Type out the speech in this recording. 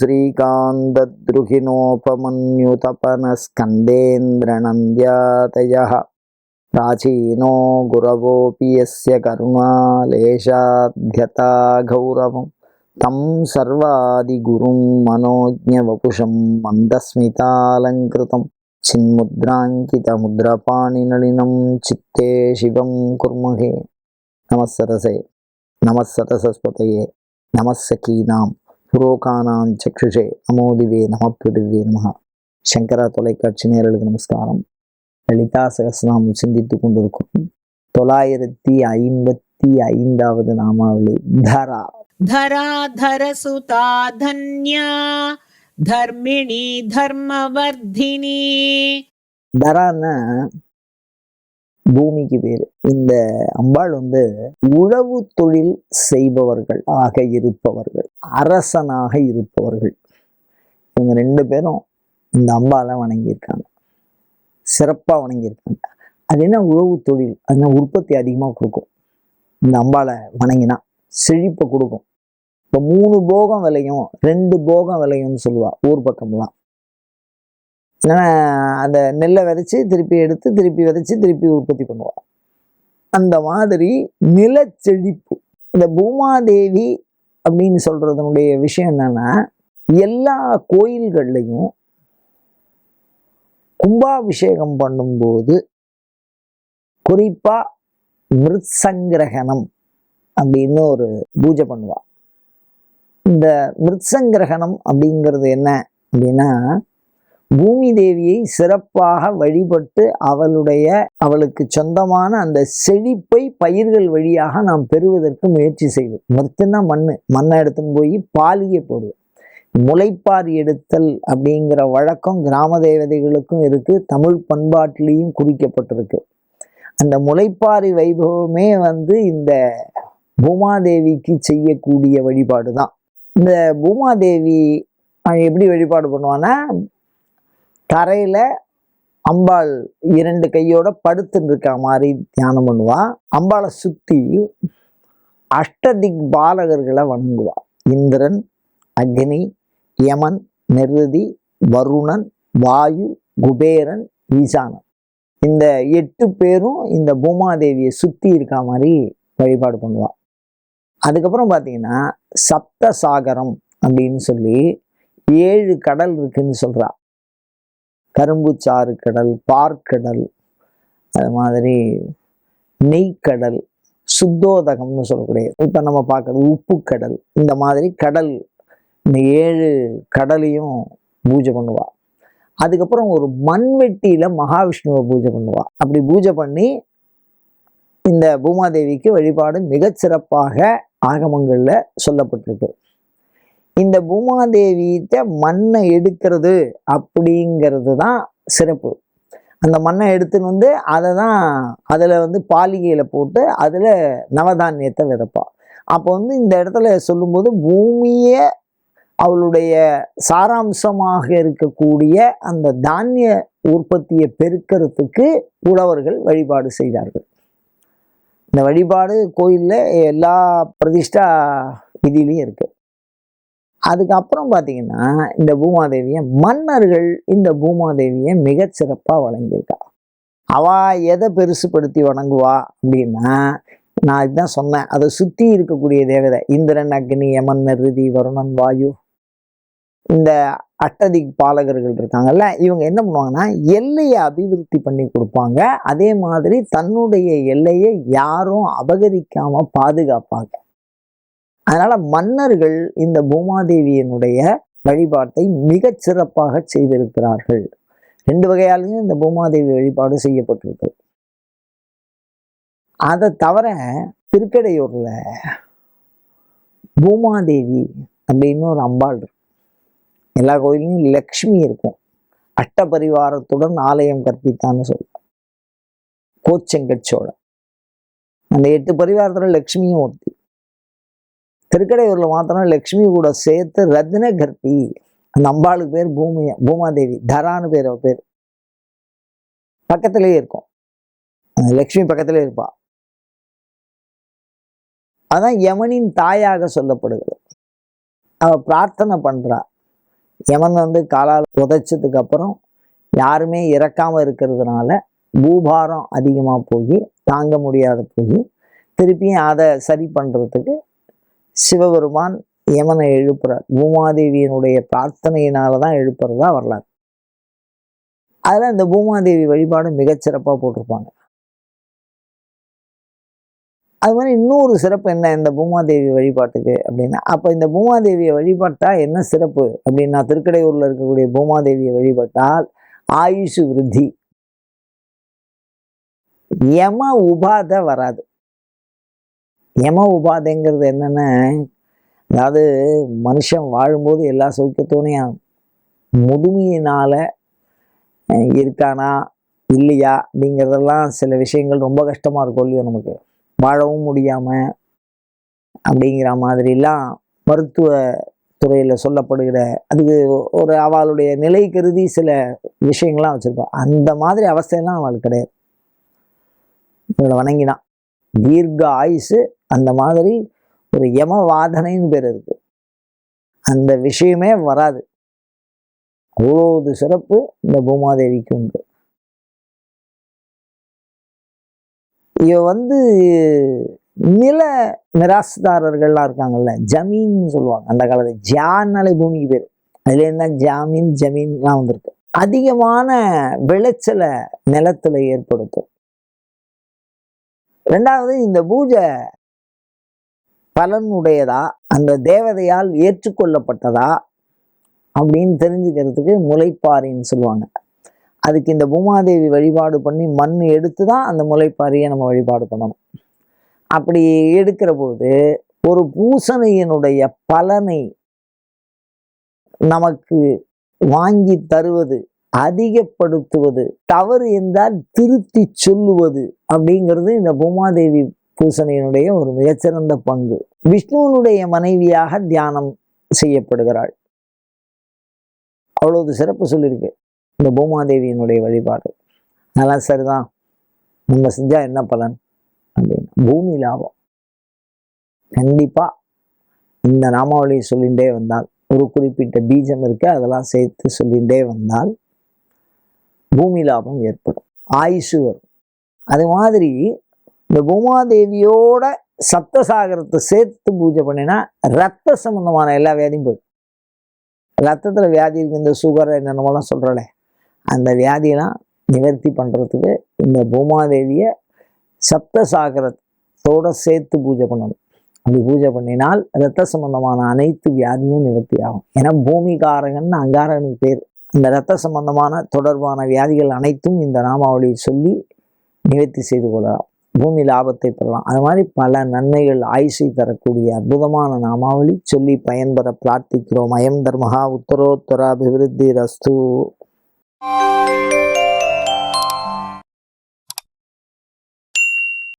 श्रीकान्तद्रुहिणोपमन्युतपनस्कन्देन्द्रनन्द्यातयः प्राचीनो गुरवोऽपि यस्य करुणालेशाध्यता गौरवं तं सर्वादिगुरुं मनोज्ञवपुषं मन्दस्मितालङ्कृतं चिन्मुद्राङ्कितमुद्रपाणिनलिनं चित्ते शिवं कुर्महे नमः सरसे नमः सतसस्पतये नमः सखीनां புரோகானாம் சக்ஷுஷே நமோதிவே நமப்பிடுவே நமக சங்கரா தொலைக்காட்சி நேரலுக்கு நமஸ்காரம். லலிதா சகசநாமம் சிந்தித்து கொண்டிருக்கிறோம் தொள்ளாயிரத்தி ஐம்பத்தி ஐந்தாவது நாமாவளி. தரா. தரா தரசுதா தன்யா தர்மிணி தர்மவர்தினி. தரான்னா பூமிக்கு பேர் இந்த அம்பாள் வந்து உழவு தொழில் செய்பவர்கள் ஆக இருப்பவர்கள் அரசனாக இருப்பவர்கள். இவங்க ரெண்டு பேரும் இந்த அம்பாலை வணங்கியிருக்காங்க. சிறப்பாக வணங்கியிருக்காங்க. அது என்ன உழவு தொழில்? அதுனா உற்பத்தி அதிகமாக கொடுக்கும்? இந்த அம்பாலை வணங்கினா செழிப்பை கொடுக்கும். இப்போ மூணு போகம் விளையும் ரெண்டு போகம் விளையும்னு சொல்லுவாள் ஊர் பக்கம்லாம். அந்த நெல்லை விதைச்சி திருப்பி எடுத்து திருப்பி விதைச்சி திருப்பி உற்பத்தி பண்ணுவாள் அந்த மாதிரி நிலச்செழிப்பு. இந்த பூமாதேவி அப்படின்னு சொல்கிறதுனுடைய விஷயம் என்னன்னா எல்லா கோயில்கள்லையும் கும்பாபிஷேகம் பண்ணும்போது குறிப்பாக மிருத்சங்கிரகணம் அப்படின்னு ஒரு பூஜை பண்ணுவாள் இந்த மிருத்சங்கிரகணம் அப்படிங்கிறது என்ன அப்படின்னா பூமி தேவியை சிறப்பாக வழிபட்டு அவளுடைய அவளுக்கு சொந்தமான அந்த செழிப்பை பயிர்கள் வழியாக நாம் பெறுவதற்கு முயற்சி செய்வோம் மொத்தம்னா மண் மண்ணை எடுத்துன்னு போய் பாலியை போடுவோம் முளைப்பார் எடுத்தல் அப்படிங்கிற வழக்கம் கிராம தேவதைகளுக்கும் இருக்குது தமிழ் பண்பாட்டிலையும் குறிக்கப்பட்டிருக்கு. அந்த முளைப்பாரி வைபவமே வந்து இந்த பூமாதேவிக்கு செய்யக்கூடிய வழிபாடு தான் இந்த பூமாதேவி எப்படி வழிபாடு பண்ணுவான்னா தரையில அம்பாள் இரண்டு கையோட படுத்துன்னு இருக்கா மாதிரி தியானம் பண்ணுவான் அம்பாளை சுத்தி அஷ்டதிக் பாலகர்களை வணங்குவான் இந்திரன் அக்னி யமன் நெருதி வருணன் வாயு குபேரன் ஈசானன். இந்த எட்டு பேரும் இந்த பூமாதேவியை சுத்தி இருக்கா மாதிரி வழிபாடு பண்ணுவாள் அதுக்கப்புறம் பார்த்தீங்கன்னா சப்த சாகரம் அப்படின்னு சொல்லி ஏழு கடல் இருக்குன்னு சொல்றா. கரும்புச்சாறு கடல் பார்க்கடல் அது மாதிரி நெய்க்கடல் சுத்தோதகம்னு சொல்லக்கூடிய இப்போ நம்ம பார்க்குறது உப்பு கடல் இந்த மாதிரி கடல் இந்த ஏழு கடலையும் பூஜை பண்ணுவா. அதுக்கப்புறம் ஒரு மண்வெட்டியில் மகாவிஷ்ணுவை பூஜை பண்ணுவா. அப்படி பூஜை பண்ணி இந்த பூமாதேவிக்கு வழிபாடு மிகச்சிறப்பாக ஆகமங்களில் சொல்லப்பட்டிருக்கு. இந்த பூமாதேவியிட்ட மண்ணை எடுக்கிறது அப்படிங்கிறது தான் சிறப்பு. அந்த மண்ணை எடுத்துன்னு வந்து அதை தான் அதில் வந்து பாலிகையில் போட்டு அதில் நவதானியத்தை விதப்பாள் அப்போ வந்து இந்த இடத்துல சொல்லும்போது பூமியை அவளுடைய சாராம்சமாக இருக்கக்கூடிய அந்த தானிய உற்பத்தியை பெருக்கிறதுக்கு உழவர்கள் வழிபாடு செய்தார்கள். இந்த வழிபாடு கோயிலில் எல்லா பிரதிஷ்டா விதியிலையும் இருக்குது அதுக்கப்புறம் பார்த்தீங்கன்னா இந்த பூமாதேவியை மன்னர்கள் இந்த பூமாதேவியை மிகச்சிறப்பாக வழங்கியிருக்கா. அவள் எதை பெருசுப்படுத்தி வணங்குவா அப்படின்னா நான் இதுதான் சொன்னேன் அதை சுற்றி இருக்கக்கூடிய தேவதை இந்திரன் அக்னி யமன் நிருதி வருணன் வாயு இந்த அட்டதிக் பாலகர்கள் இருக்காங்கல்ல இவங்க என்ன பண்ணுவாங்கன்னா எல்லையை அபிவிருத்தி பண்ணி கொடுப்பாங்க. அதே மாதிரி தன்னுடைய எல்லையை யாரும் அபகரிக்காமல் பாதுகாப்பாங்க. அதனால மன்னர்கள் இந்த பூமாதேவியினுடைய வழிபாட்டை மிகச் சிறப்பாக செய்திருக்கிறார்கள். ரெண்டு வகையாலையும் இந்த பூமாதேவி வழிபாடு செய்யப்பட்டிருக்கு. அதை தவிர திருக்கடையூர்ல பூமாதேவி அப்படின்னு ஒரு அம்பாள் இருக்கும் எல்லா கோயிலையும் லக்ஷ்மி இருக்கும். அஷ்டபரிவாரத்துடன் ஆலயம் கற்பித்தான்னு சொல்லுவாங்க கோச்செங்கச்சோழ அந்த எட்டு பரிவாரத்தில் லக்ஷ்மியும் ஒருத்தி. திருக்கடையூரில் மாத்திரம் லக்ஷ்மி கூட சேர்த்து ரத்ன கர்ப்பி அந்த அம்பாளுக்கு பேர் பூமி பூமாதேவி. தரான்னு பேர் அவ பேர். பக்கத்திலேயே இருக்கும். லக்ஷ்மி பக்கத்திலே இருப்பா. அதான் யமனின் தாயாக சொல்லப்படுகிறது. அவள் பிரார்த்தனை பண்ணுறா யமன் வந்து காலால் உதைச்சதுக்கு அப்புறம் யாருமே இறக்காமல் இருக்கிறதுனால பூபாரம் அதிகமாக போய் தாங்க முடியாத போய் திருப்பியும் அதை சரி பண்ணுறதுக்கு சிவபெருமான் யமனை எழுப்புறார். பூமாதேவியினுடைய பிரார்த்தனையினால தான் எழுப்புறதா வரலாறு. அதில் இந்த பூமாதேவி வழிபாடு மிகச்சிறப்பாக போட்டிருப்பாங்க. அது மாதிரி இன்னொரு சிறப்பு என்ன இந்த பூமாதேவி வழிபாட்டுக்கு அப்படின்னா அப்போ இந்த பூமாதேவியை வழிபட்டால் என்ன சிறப்பு அப்படின்னா திருக்கடையூரில் இருக்கக்கூடிய பூமாதேவியை வழிபட்டால் ஆயுஷு விருத்தி. யம உபாதை வராது. யம உபாதைங்கிறது என்னென்னா அதாவது மனுஷன் வாழும்போது எல்லா சௌக்கியத்தோனையும் முதுமையினால் இருக்கானா இல்லையா அப்படிங்கிறதெல்லாம் சில விஷயங்கள் ரொம்ப கஷ்டமாக இருக்கும் இல்லையோ நமக்கு. வாழவும் முடியாமல் அப்படிங்கிற மாதிரிலாம் மருத்துவ துறையில் சொல்லப்படுகிற அதுக்கு ஒரு அவளுடைய நிலை கருதி சில விஷயங்கள்லாம் வச்சுருப்பாள் அந்த மாதிரி அவஸ்தையெல்லாம் அவளுக்கு கிடையாது. இவளை வணங்கினான் தீர்க்க ஆயுசு அந்த மாதிரி ஒரு யமவாதனைன்னு பேர் இருக்கு. அந்த விஷயமே வராது. அவ்வளோது சிறப்பு இந்த பூமாதேவிக்கு உண்டு. இவ வந்து நில மிராசுதாரர்கள்லாம் இருக்காங்கல்ல ஜமீன் சொல்லுவாங்க. அந்த காலத்துல ஜான்னாலே பூமிக்கு பேர். அதுலேருந்து தான் ஜாமீன் ஜமீன்லாம் வந்திருக்கு. அதிகமான விளைச்சலை நிலத்துல ஏற்படுத்தும். ரெண்டாவது இந்த பூஜை பலனுடையதா? அந்த தேவதையால் ஏற்றுக்கொள்ளப்பட்டதா? அப்படின்னு தெரிஞ்சுக்கிறதுக்கு முளைப்பாரின்னு சொல்லுவாங்க. அதுக்கு இந்த பூமாதேவி வழிபாடு பண்ணி மண் எடுத்து தான் அந்த முளைப்பாரியை நம்ம வழிபாடு பண்ணணும். அப்படி எடுக்கிற போது ஒரு பூசணையினுடைய பலனை நமக்கு வாங்கி தருவது அதிகப்படுத்துவது தவறு என்றால் திருத்தி சொல்லுவது அப்படிங்கிறது இந்த பூமாதேவி பூசணையினுடைய ஒரு மிகச்சிறந்த பங்கு. விஷ்ணுவனுடைய மனைவியாக தியானம் செய்யப்படுகிறாள். அவ்வளவு சிறப்பு சொல்லியிருக்கு இந்த பூமாதேவியினுடைய வழிபாடு. அதெல்லாம் சரிதான். நம்ம செஞ்சா என்ன பலன்? அப்படின்னு. பூமி லாபம். கண்டிப்பா இந்த நாமாவளியை சொல்லிகிட்டே வந்தால் ஒரு குறிப்பிட்ட பீஜம் இருக்கு அதெல்லாம் சேர்த்து சொல்லிகிட்டே வந்தால் பூமி லாபம் ஏற்படும். ஆயுசு வரும். அது மாதிரி இந்த பூமாதேவியோட சப்தசாகரத்தை சேர்த்து பூஜை பண்ணினா ரத்த சம்பந்தமான எல்லா வியாதியும் போயிடும். ரத்தத்தில் வியாதி இருக்கு இந்த சுகர் என்னென்னமோலாம் சொல்கிறோலே அந்த வியாதியெல்லாம் நிவர்த்தி பண்ணுறதுக்கு இந்த பூமாதேவியை சப்தசாகரத்தோடு சேர்த்து பூஜை பண்ணணும். அப்படி பூஜை பண்ணினால் ரத்த சம்பந்தமான அனைத்து வியாதியும் நிவர்த்தி ஆகும். ஏன்னா பூமிகாரகன் அங்காரகனுக்கு பேர். அந்த ரத்த சம்பந்தமான தொடர்பான வியாதிகள் அனைத்தும் இந்த நாமாவளியை சொல்லி நிவர்த்தி செய்து கொள்ளலாம். பூமி லாபத்தை பெறலாம். அது மாதிரி பல நன்மைகள் ஆயுசை தரக்கூடிய அற்புதமான நாமாவளி சொல்லி பயன்பெற பிரார்த்திக்கிறோம். அயம் தர்மஹா உத்தரோத்தர அபிவிருத்தி ரஸ்து